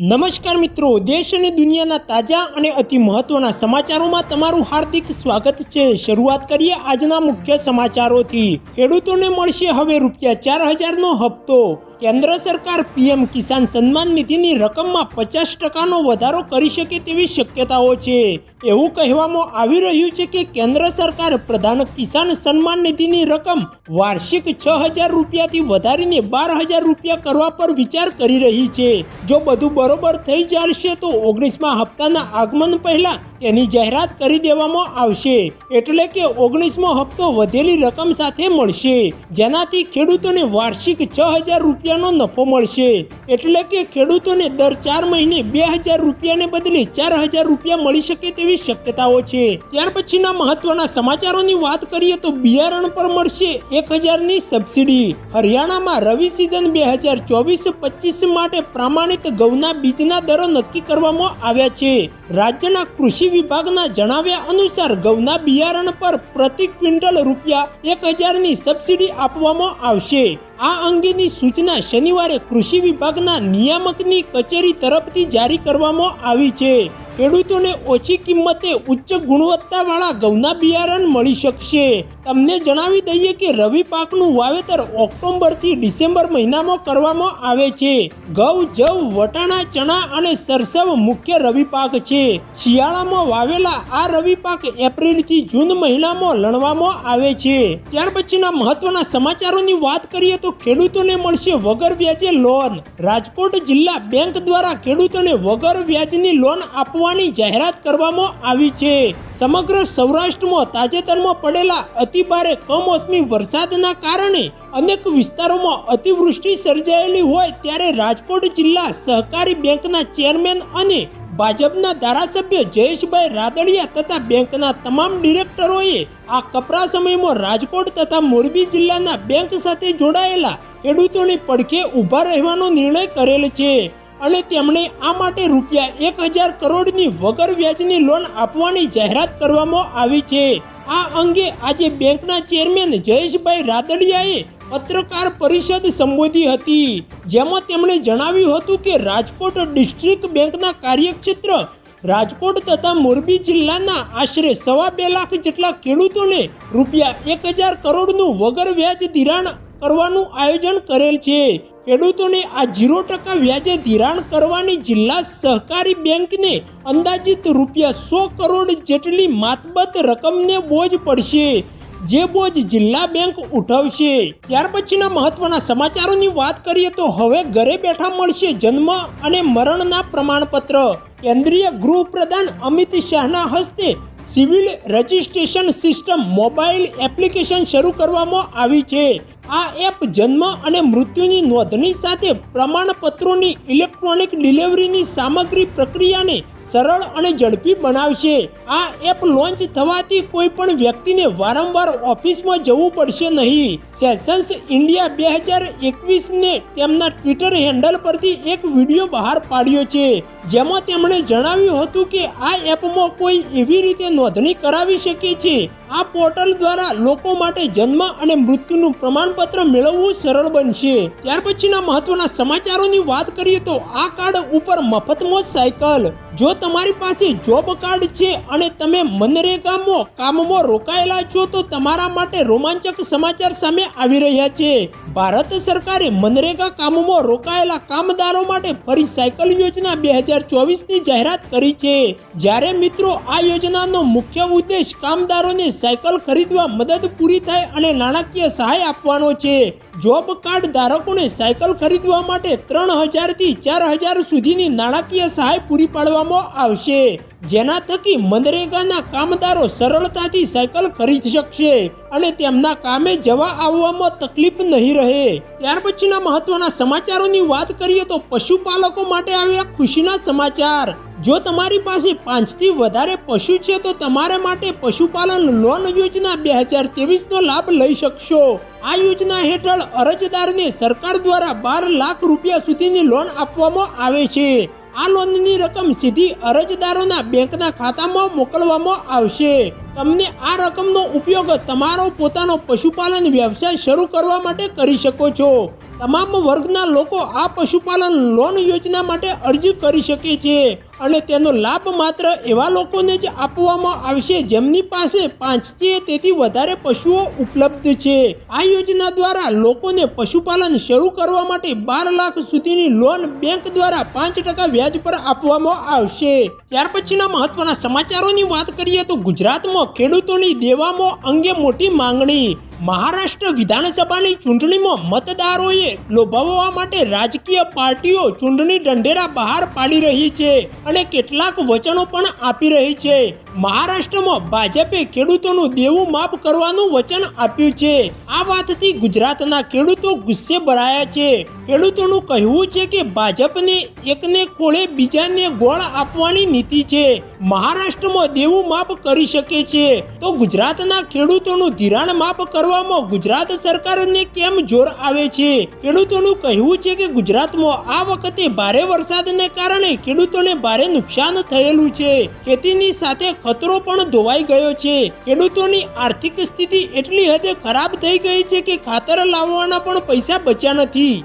નમસ્કાર મિત્રો, દેશ અને દુનિયાના તાજા અને અતિ મહત્વના સમાચારોમાં તમારું હાર્દિક સ્વાગત છે. શરૂઆત કરીએ આજના મુખ્ય સમાચારોથી. ખેડૂતોને મળશે હવે રૂપિયા ચાર હજારનો હપ્તો. કેન્દ્ર સરકાર પીએમ કિસાન સન્માન નિધિની રકમમાં પચાસ ટકાનો વધારો કરી શકે તેવી શક્યતાઓ છે. એવું કહેવામાં આવી રહ્યું છે કે કેન્દ્ર સરકાર પ્રધાન કિસાન સન્માન નિધિની રકમ વાર્ષિક છ હજાર રૂપિયાથી વધારીને બાર હજાર રૂપિયા કરવા પર વિચાર કરી રહી છે. જો બધું બરોબર થઈ જશે તો ઓગણીસમાં હપ્તાના આગમન પહેલા તેની જાહેરાત કરી દેવામાં આવશે. એટલે કે ઓગણીસમો હપ્તો વધેલી રકમ સાથે મળશે. જેનાથી ખેડૂતોને વાર્ષિક છ હજાર રૂપિયાનો નફો મળશે. એટલે કે ખેડૂતોને દર ચાર મહિને બે હજાર રૂપિયાને બદલે ચાર હજાર રૂપિયા મળી શકે તેવી શક્યતાઓ છે. ત્યાર પછીના મહત્વના સમાચારોની વાત કરીએ તો બિયારણ પર મળશે એક હજારની સબસિડી. હરિયાણામાં રવિ સિઝન બે હજાર ચોવીસ પચીસ માટે પ્રમાણિત ઘઉંના બીજના દરો નક્કી કરવામાં આવ્યા છે. રાજ્યના કૃષિ વિભાગના જણાવ્યા અનુસાર ઘઉંના બિયારણ પર પ્રતિ ક્વિન્ટલ રૂપિયા એક હજારની સબસિડી આપવામાં આવશે. આ અંગેની સૂચના શનિવારે કૃષિ વિભાગના નિયામકની કચેરી તરફથી જારી કરવામાં આવી છે. ખેડૂતોને ઓછી કિંમતે ઉચ્ચ ગુણવત્તાવાળા ઘઉંના બિયારણ મળી શકશે. તમને જણાવી દઈએ કે રવિ પાકનું વાવેતર ઓક્ટોબરથી ડિસેમ્બર મહિનામાં કરવામાં આવે છે. ઘઉં, જવ, વટાણા, ચણા અને સરસવ મુખ્ય રવિ પાક છે. શિયાળામાં વાવેલા આ રવિ પાક એપ્રિલથી જૂન મહિનામાં લણવામાં આવે છે. ત્યાર પછીના મહત્વના સમાચારોની વાત કરીએ તો ખેડૂતોને મળશે વગર વ્યાજે લોન. રાજકોટ જિલ્લા બેંક દ્વારા ખેડૂતોને વગર વ્યાજની લોન આપવાની જાહેરાત કરવામાં આવી છે. સમગ્ર સૌરાષ્ટ્રમાં તાજેતરમાં પડેલા અતિભારે કમોસમી વરસાદના કારણે અનેક વિસ્તારોમાં અતિવૃષ્ટિ સર્જાયેલી હોય ત્યારે રાજકોટ જિલ્લા સહકારી બેંકના ચેરમેન અને ભાજપના ધારાસભ્ય જયેશભાઈ રાદડિયા તથા બેંકના તમામ ડિરેક્ટરોએ આ કપરા સમયમાં રાજકોટ તથા મોરબી જિલ્લાના બેંક સાથે જોડાયેલા ખેડૂતોની પડખે ઊભા રહેવાનો નિર્ણય કરેલ છે. અને તેમણે આ માટે રૂપિયા એક હજાર કરોડની વગર વ્યાજની લોન આપવાની જાહેરાત કરવામાં આવી છે. આ અંગે આજે બેંકના ચેરમેન જયેશભાઈ રાદડિયાએ પત્રકાર પરિષદ સંબોધી હતી. જેમાં તેમણે જણાવ્યું હતું કે રાજકોટ ડિસ્ટ્રિક્ટ બેંકના કાર્યક્ષેત્ર રાજકોટ તથા મોરબી જિલ્લાના આશરે સવા બે લાખ જેટલા ખેડૂતોને રૂપિયા એક હજાર કરોડનું વગર વ્યાજ ધિરાણ કરવાનું આયોજન કરેલ છે. ખેડૂતોને આ ઝીરો ટકા વ્યાજે ધિરાણ કરવાની જિલ્લા સહકારી બેંકને અંદાજિત રૂપિયા સો કરોડ જેટલી માતબત રકમને બોજ પડશે, જે બોજ જિલ્લા બેંક ઉઠાવશે. ત્યાર પછીના મહત્વના સમાચારોની વાત કરીએ તો હવે ઘરે બેઠા મળશે જન્મ અને મરણના પ્રમાણપત્ર. કેન્દ્રીય ગૃહ પ્રધાન અમિત શાહના હસ્તે civil registration system mobile application શરૂ કરવામાં આવી છે. આ એપ જન્મ અને મૃત્યુની નોંધણી સાથે પ્રમાણપત્રોની ઇલેક્ટ્રોનિક ડિલિવરીની સામગ્રી પ્રક્રિયાને સરળ અને ઝડપી બનાવશે. આ એપ લોન્ચ થવાથી કોઈ પણ વ્યક્તિને વારંવાર ઓફિસમાં જવું પડશે નહીં. સેશન્સ ઇન્ડિયા બે હજાર એકવીસને તેમના ટ્વિટર હેન્ડલ પરથી એક વીડિયો બહાર પાડ્યો છે. જેમાં તેમણે જણાવ્યું હતું કે આ એપમાં કોઈ એવી રીતે નોંધણી કરાવી શકે છે? આ પોર્ટલ દ્વારા લોકો માટે જન્મ અને મૃત્યુનું પ્રમાણપત્ર મેળવવું સરળ બનશે. ત્યાર પછીના મહત્વના સમાચારોની વાત કરીએ તો આ કાર્ડ ઉપર મફતમાં સાયકલ. જો તમારી પાસે જોબ કાર્ડ છે અને તમે મનરેગામાં કામમાં રોકાયેલા છો તો તમારા માટે રોમાંચક સમાચાર સામે આવી રહ્યા છે. ભારત સરકારે મનરેગા કામમાં રોકાયેલા કામદારો માટે ફરી સાયકલ યોજના બે હજાર ચોવીસની જાહેરાત કરી છે. જ્યારે મિત્રો આ યોજનાનો મુખ્ય ઉદ્દેશ કામદારોને સાયકલ ખરીદવા મદદ પૂરી થાય અને નાણાકીય સહાય આપવાનો છે. જોબ કાર્ડ ધારકોને સાયકલ ખરીદવા માટે ત્રણ હજારથી ચાર હજાર સુધીની નાણાકીય સહાય પૂરી પાડવામાં આવશે. જેના થકી મનરેગાના કામદારો સરળતાથી સાયકલ ખરીદી શકશે અને તેમના કામે જવા આવવામાં તકલીફ નહીં રહે. ત્યાર પછીના મહત્વના સમાચારોની વાત કરીએ તો પશુપાલકો માટે આવ્યા ખુશીના સમાચાર. જો તમારી પાસે પાંચથી વધારે પશુ છે, તો તમારા માટે પશુપાલન લોન યોજના બે હજાર ત્રેવીસનો લાભ લઈ શકશો. આ યોજના હેઠળ અરજદારને સરકાર દ્વારા બાર લાખ રૂપિયા સુધીની લોન આપવામાં આવે છે. આ લોનની રકમ સીધી અરજદારોના બેંકના ખાતામાં મોકલવામાં આવશે. તમને આ રકમનો ઉપયોગ તમારો પોતાનો પશુપાલન વ્યવસાય શરૂ કરવા માટે કરી શકો છો. તમામ વર્ગના લોકો આ પશુપાલન લોન યોજના માટે અરજી કરી શકે છે. અને તેનો લાભ માત્ર એવા લોકોને જ આપવામાં આવશે જેમની પાસે પાંચથી તેથી વધારે પશુઓ ઉપલબ્ધ છે. આ યોજના દ્વારા લોકોને પશુપાલન શરૂ કરવા માટે બાર લાખ સુધીની લોન બેંક દ્વારા પાંચ ટકા વ્યાજ પર આપવામાં આવશે. ત્યાર પછીના મહત્વના સમાચારોની વાત કરીએ તો ગુજરાતમાં ખેડૂતોની દેવામાં અંગે મોટી માંગણી. મહારાષ્ટ્ર વિધાનસભાની ચૂંટણીમાં મતદારોએ લોભાવવા માટે રાજકીય પાર્ટીઓ ચૂંટણી ઢંઢેરા બહાર પાડી રહી છે અને કેટલાક વચનો પણ આપી રહી છે. મહારાષ્ટ્રમાં ભાજપે ખેડૂતોનું દેવું માફ કરવાનું વચન આપ્યું છે. આ વાતથી ગુજરાતના ખેડૂતો ગુસ્સે ભરાયા છે. ખેડૂતોનું કહેવું છે કે ભાજપને એકને ખોળે બીજાને ગોળ આપવાની નીતિ છે. મહારાષ્ટ્રમાં દેવું માફ કરી શકે છે. તો ગુજરાતના ખેડૂતોનું ધિરાણ માફ કરવામાં ગુજરાત સરકારને કેમ જોર આવે છે? ખેડૂતોનું કહેવું છે કે ગુજરાતમાં આ વખતે ભારે વરસાદને કારણે ખેડૂતોને ભારે નુકસાન થયેલું છે. ખેતીની સાથે ખતરો પણ ધોવાઈ ગયો છે. ખેડૂતોની આર્થિક સ્થિતિ એટલી હદે ખરાબ થઈ ગઈ છે કે ખાતર લાવવાના પણ પૈસા બચ્યા નથી.